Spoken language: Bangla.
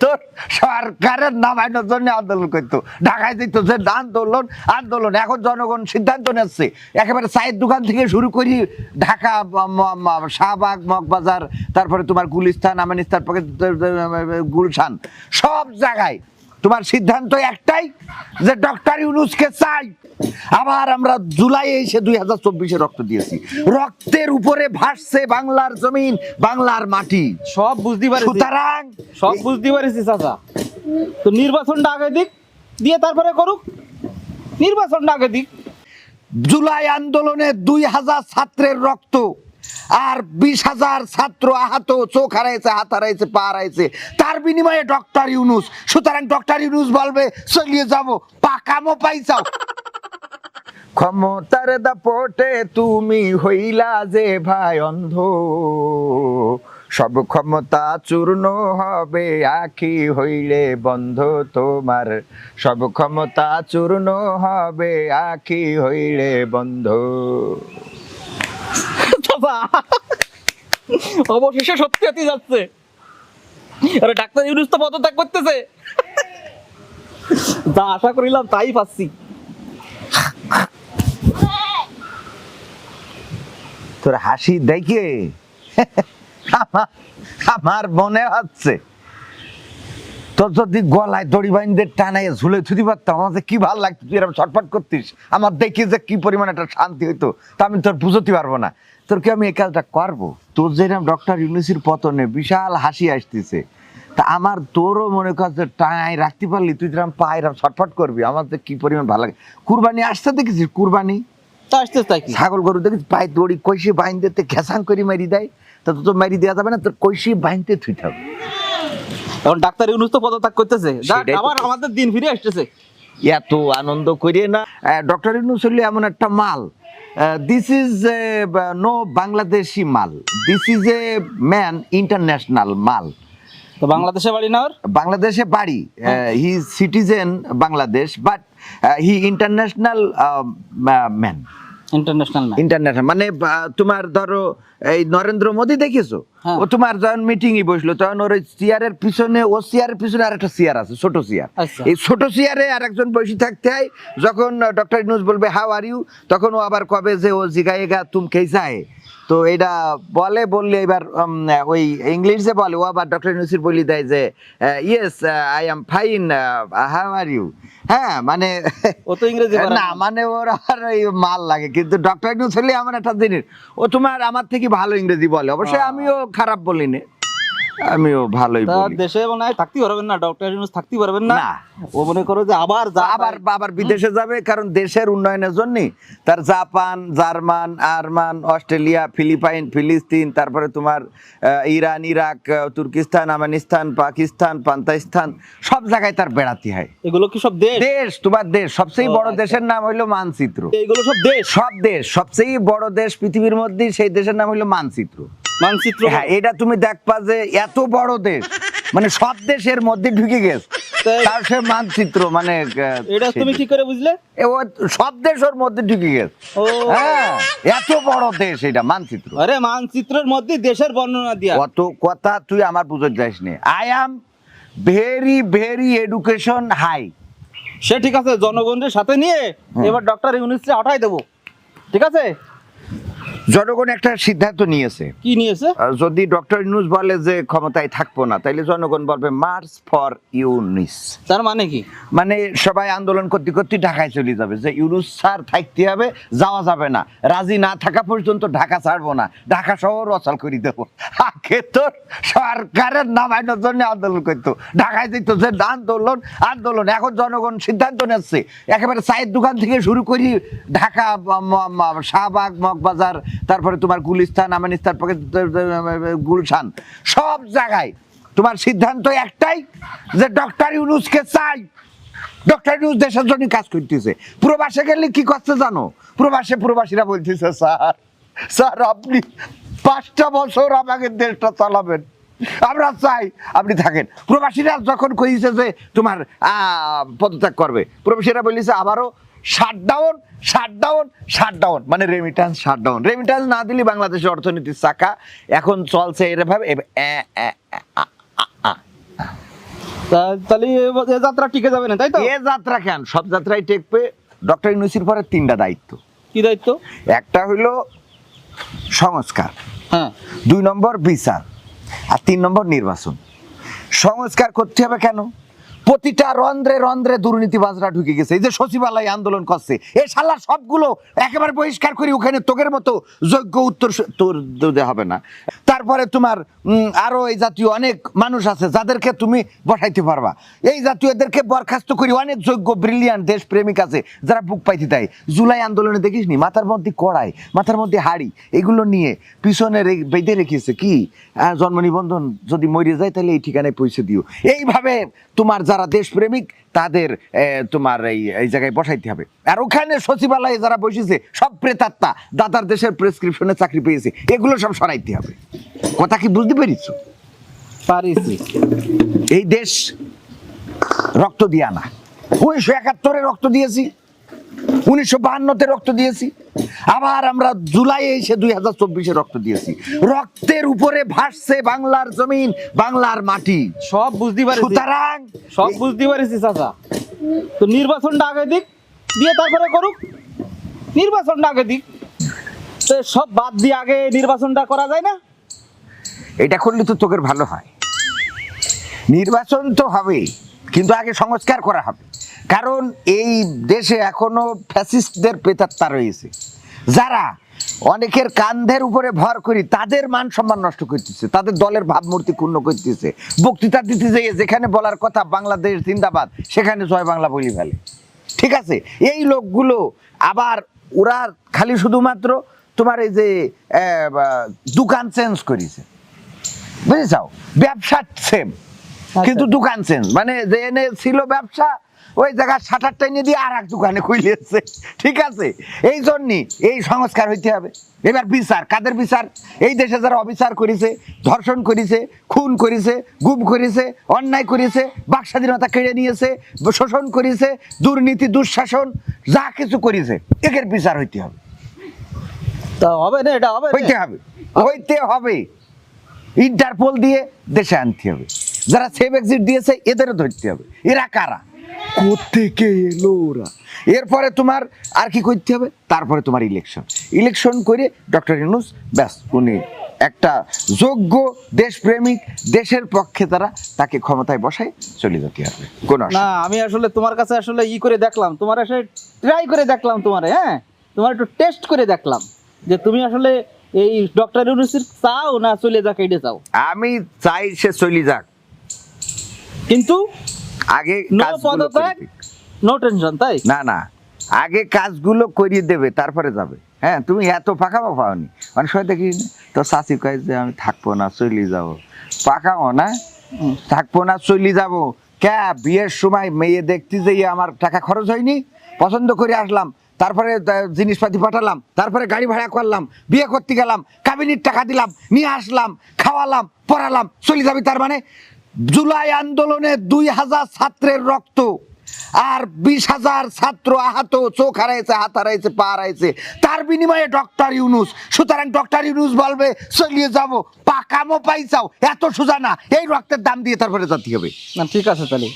তোর সরকারের নামানোর জন্য আন্দোলন করতো। ঢাকায় দিত যে আন্দোলন আন্দোলন। এখন জনগণ সিদ্ধান্ত নিচ্ছে। একেবারে চায়ের দোকান থেকে শুরু করি ঢাকা শাহবাগ, মগবাজার, তারপরে তোমার গুলিস্তান, আমানিস্তান গুলশান। সব জায়গায় তোমার সিদ্ধান্ত একটাই যে ডক্টর ইউনুসকে চাই। আবার আমরা জুলাই এসে দুই হাজার চব্বিশে রক্ত দিয়েছি। রক্তের উপরে ভাসছে বাংলার জমিন বাংলার মাটি। সব বুঝতে পারি সুতরাং সব বুঝতে পারছি চাচা। তো নির্বাচনটা আগে দিক দিয়ে তারপরে করুক। নির্বাচনটা আগে দিক। জুলাই আন্দোলনে দুই হাজার ছাত্রের রক্ত আর বিশ হাজার ছাত্র আহত, চোখ হারাইছে, হাত হারাইছে, পা হারাইছে। তার বিনিময়ে ডক্টর ইউনুস, সুতরাং ডক্টর ইউনুস বলবে, চলিয়ে যাব, পাকামো পাইছাও। ক্ষমতার দাপটে তুমি হইলা যে ভাই অন্ধ। সব ক্ষমতা চূর্ণ হবে, আখি হইলে বন্ধ তোমার। সব ক্ষমতা চূর্ণ হবে, আখি হইলে বন্ধ। চাচা অবশেষে সত্যি হতে যাচ্ছে। আরে, ডাক্তার ইউনুস তো পদত্যাগ করতেছে। যা আশা করিলাম, তাই পাচ্ছি। তোর হাসি দেখে আমার আমার মনে হচ্ছে তোর যদি গলায় দড়ি বাইন্দে টানাই ঝুলে ছুটি পারতাম আমার কি ভালো লাগতো তুই এরকম ছটফট করতিস। আমার দেখি যে কি পরিমাণ একটা শান্তি হইতো তা আমি তোর বুঝতে পারব না। তোর কি আমি এই কাজটা করব? তোর যেরকম ডক্টর ইউনিসির পতনে বিশাল হাসি আসতেছে। তা আমার তোরও মনে কর যে টাই রাখতে পারলি তুই যেরকম পায়ে এরকম ছটফট করবি আমার যে কি পরিমাণ ভালো লাগে। কুরবানি আসতে দেখেছিস? কুরবানি? তা আসতে তাই ছাগল গরু দেখিস পায়ে দড়ি কইসে বাইন দিতে ঘেসাং করে মারি দেয়। তা তো তোর মারি দেওয়া যাবে না তোর কইসে বাইনতে থুইতে হবে। এখন ডাক্তার ইউনুস তো পদত্যাগ করতেছে। আবার আমাদের দিন ফিরে আসতেছে। এত আনন্দ করিয়ে না ডক্টর ইউনুস এমন একটা মাল। দিস ইজ নো বাংলাদেশি মাল। This is a man international মাল। তো বাংলাদেশে বাড়ি না ওর? বাংলাদেশে বাড়ি। He citizen Bangladesh but he international man international international মানে তোমার ধরো এই নরেন্দ্র মোদী দেখেছ হ্যাঁ। ও তোমার যখন মিটিং এ বসল তখন ওর ওই চেয়ারের পিছনে ও চেয়ারের পিছনে আরেকটা চেয়ার আছে ছোট চেয়ার আচ্ছা। এই ছোট চেয়ারে আরেকজন বসে থাকতে হয় যখন ডক্টর ইনুজ বলবে হাউ আর ইউ তখন ও আবার কবে যে ও জিগায়েগা তুম খেইসায় তো এটা বলে বললে এবার ওই ইংলিশে বলে ও আবার ডক্টর ইউনুসির বলি দেয় যে yes I am fine how are you হ্যাঁ মানে ও তো ইংরেজি না। মানে ওর আর ওই মাল লাগে কিন্তু ডক্টর ইউনুস হলে আমার একটা জিনিস ও তোমার আমার থেকে ভালো ইংরেজি বলে অবশ্যই। আমিও খারাপ বলি না আমিও ভালোই বলি। দেশে মনে হয় থাকতে পারবেন না ডক্টর ইউনুস থাকতে পারবেন না। ও মনে করো যে আবার আবার আবার বিদেশে যাবে কারণ দেশের উন্নয়নের জন্য তার জাপান জার্মান আরমান অস্ট্রেলিয়া ফিলিপাইন ফিলিস্তিন তারপরে তোমার ইরান ইরাক তুর্কিস্তান আফগানিস্তান পাকিস্তান পান্তাস্তান সব জায়গায় তার বেড়াতে হয়। এগুলো কি সব দেশ? দেশ তোমার দেশ। সবচেয়ে বড় আচ্ছা। দেশের নাম হইল মানচিত্র। এগুলো সব দেশ? সব দেশ সবচেয়ে বড় দেশ পৃথিবীর মধ্যে সেই দেশের নাম হলো মানচিত্র। মানচিত্র হ্যাঁ এটা তুমি দেখবা যে এত বড় দেশ মানে সব দেশের মধ্যে ঢুকে গেছে। তাই- তার সে মানচিত্র মানে এটা তুমি কি করে বুঝলে? ও সব দেশ ওর মধ্যে ঢুকে গেছে। হ্যাঁ এত বড় দেশ এটা মানচিত্র। আরে মানচিত্রের মধ্যে দেশের বর্ণনা দিয়া। কত কথা তুই আমার বুঝতে যাস নি I am very very education high সে ঠিক আছে জনগণের সাথে নিয়ে এবার ডক্টর ইউনুসকে হটাই দেবো। ঠিক আছে? জনগণ একটা সিদ্ধান্ত নিয়েছে। কি নিয়েছে? যদি ডক্টর ইউনুস বলে যে ক্ষমতায় থাকব না তাইলে জনগণ বলবে মার্চ ফর ইউনিস তার মানে কি? মানে সবাই আন্দোলন করতে করতে ঢাকায় চলে যাবে যে ইউনুস স্যার থাকতে হবে যাওয়া যাবে না। রাজি না থাকা পর্যন্ত ঢাকা ছাড়বো না ঢাকা শহর অচল করে দেবো। আগে তোর সরকারের নামানোর জন্য আন্দোলন করতো ঢাকায় যেত যে আন্দোলন আন্দোলন। এখন জনগণ সিদ্ধান্ত নিচ্ছে একেবারে চায়ের দোকান থেকে শুরু করি ঢাকা শাহবাগ মগবাজার তারপরে তোমার গুলিস্তান, আমিনিস্তান গুলশান, সব জায়গায় তোমার সিদ্ধান্ত একটাই যে ডক্টর ইউনুসকে চাই। ডক্টর ইউনুস দেশের জন্য কাজ করতেছে। প্রবাসে গেলে কি করতে জানো? প্রবাসে প্রবাসীরা বলতেছে, স্যার স্যার, আপনি পাঁচটা বছর আমাকে দেশটা চালাবেন। আমরা চাই আপনি থাকেন। প্রবাসীরা যখন কইছে যে তোমার পদত্যাগ করবে, প্রবাসীরা বলিছে আবারও শাটডাউন শাটডাউন শাটডাউন মানে রেমিটেন্স শাটডাউন রেমিটান্স না দিলে বাংলাদেশের অর্থনীতির চাকা। এখন চলছে এরভাবে তাহলে এ- যাত্রা টিকে যাবে না তাই তো? এ যাত্রা কেন? সব যাত্রায় টেকবে। ডক্টর ইউনুসির পরে তিনটা দায়িত্ব। কি দায়িত্ব? একটা হইল সংস্কার। হ্যাঁ। দুই নম্বর বিচার। আর তিন নম্বর নির্বাচন। সংস্কার করতে হবে কেন? প্রতিটা রন্ধ্রে রন্ধ্রে দুর্নীতিবাজরা ঢুকে গেছে। এই যে সচিবালয় আন্দোলন করছে এই শালা সবগুলো একেবারে বহিষ্কার করি ওখানে তোকের মতো যোগ্য উত্তর তোর হবে না। তারপরে তোমার আরও এই জাতীয় অনেক মানুষ আছে যাদেরকে তুমি বসাইতে পারবা। এই জাতীয়দেরকে বরখাস্ত করি, অনেক যোগ্য ব্রিলিয়ান্ট দেশপ্রেমিক আছে যারা বুক পাইতে দেয়। জুলাই আন্দোলনে দেখিস নি, মাথার মধ্যে কড়াই, মাথার মধ্যে হাড়ি, এগুলো নিয়ে পিছনে বেঁধে রেখেছে কি? জন্ম নিবন্ধন যদি মরে যায় তাহলে এই ঠিকানায় পৌঁছে দিও। এইভাবে তোমার যারা দেশপ্রেমিক তাদের তোমার এই এই জায়গায় বসাইতে হবে। আর ওখানে সচিবালয়ে যারা বসেছে সব প্রেতাত্মা দাদার দেশের প্রেসক্রিপশনে চাকরি পেয়েছে এগুলো সব সরাইতে হবে। কথা কি বুঝতে পেরেছ? পারিছি। এই দেশ রক্ত দিয়া না। উনিশশো একাত্তরে রক্ত দিয়েছি উনিশশো বাহান্নতে রক্ত দিয়েছি। আবার আমরা জুলাই এসে দুই হাজার চব্বিশে রক্ত দিয়েছি। রক্তের উপরে ভাসছে বাংলার জমিন বাংলার মাটি। সব বুঝতে পারছি। সুতরাং সব বুঝতে পারছি চাচা। তো নির্বাচনটা আগে দিক দিয়ে তারপরে করুক। নির্বাচনটা আগে দিক। তো সব বাদ দিয়ে আগে নির্বাচনটা করা যায় না? এটা করলে তো তোকের ভালো হয়। নির্বাচন তো হবে কিন্তু আগে সংস্কার করা হবে। কারণ এই দেশে এখনও ফ্যাসিস্টদের প্রেতাত্মা রয়েছে। যারা অনেকের কান্ধের উপরে ভর করি তাদের মান সম্মান নষ্ট করতেছে তাদের দলের ভাবমূর্তি ক্ষুণ্ণ করতেছে। বক্তৃতা দিতে যেয়ে যেখানে বলার কথা বাংলাদেশ জিন্দাবাদ সেখানে জয় বাংলা বলি ফেলে। ঠিক আছে? এই লোকগুলো আবার ওরা খালি শুধুমাত্র তোমার এই যে দোকান চেঞ্জ করেছে। বুঝেছাও ব্যবসা সেম কিন্তু দোকান চেঞ্জ। মানে যে এনে ছিল ব্যবসা ওই জায়গার শাটারটা নিয়ে দিয়ে আর এক দোকানে খুলিয়েছে ঠিক আছে? এই জন্যই এই সংস্কার হইতে হবে। এবার বিচার কাদের বিচার? এই দেশে যারা অবিচার করেছে ধর্ষণ করেছে খুন করেছে গুম করেছে অন্যায় করেছে বাক স্বাধীনতা কেড়ে নিয়েছে শোষণ করেছে দুর্নীতি দুঃশাসন যা কিছু করেছে একের বিচার হইতে হবে। তা হবে না এটা হবে হইতে হবে। হইতে হবে। ইন্টারপোল দিয়ে দেশে আনতে হবে। যারা সেভ এক্সিট দিয়েছে এদেরও ধরতে হবে। এরা কারা? কোথেকে এলো ওরা? এরপরে তোমার আর কি করতে হবে? তারপরে তোমার ইলেকশন ইলেকশন করে ডক্টর ইউনুস ব্যাস উনি একটা যোগ্য দেশপ্রেমিক দেশের পক্ষে তারা তাকে ক্ষমতায় বসায় চলে যেতে হবে। কোন না আমি আসলে তোমার কাছে আসলে ই করে দেখলাম। তোমার আসলে ট্রাই করে দেখলাম তোমারে হ্যাঁ? তোমার একটু টেস্ট করে দেখলাম যে তুমি আসলে এই ডক্টর ইউনুসির চাও না চলে যাক এটা চাও আমি চাই সে চলে যাক। কিন্তু আগে নো কাজগুলো পদত্যাগ নো টেনশন তাই? না না। আগে কাজগুলো করিয়ে দেবে তারপরে যাবে। হ্যাঁ তুমি এত পাকামো পাওনি। অনেক সময় দেখি তো শাশি কয় যে আমি থাকব না চলে যাব। পাকামো না থাকব না চলে যাব। ক্যা বিয়ের সময় মেয়ে দেখতে যেয়ে আমার টাকা খরচ হয়নি? পছন্দ করে আসলাম তারপরে জিনিসপাতি পাঠালাম তারপরে গাড়ি ভাড়া করলাম বিয়ে করতে গেলাম কাবিনীর টাকা দিলাম নিয়ে আসলাম খাওয়ালাম পড়ালাম চলে যাবি তার মানে? জুলাই আন্দোলনে দুই হাজার ছাত্রের রক্ত আর বিশ হাজার ছাত্র আহত, চোখ হারাইছে, হাত হারাইছে, পা হারাইছে। তার বিনিময়ে ডক্টর ইউনুস, সুতরাং ডক্টর ইউনুস বলবে, চলিয়ে যাব, পাকামো পাইছাও, এত সোজা না, এই রক্তের দাম দিয়ে তারপরে যাতে হবে। না, ঠিক আছে তাহলে।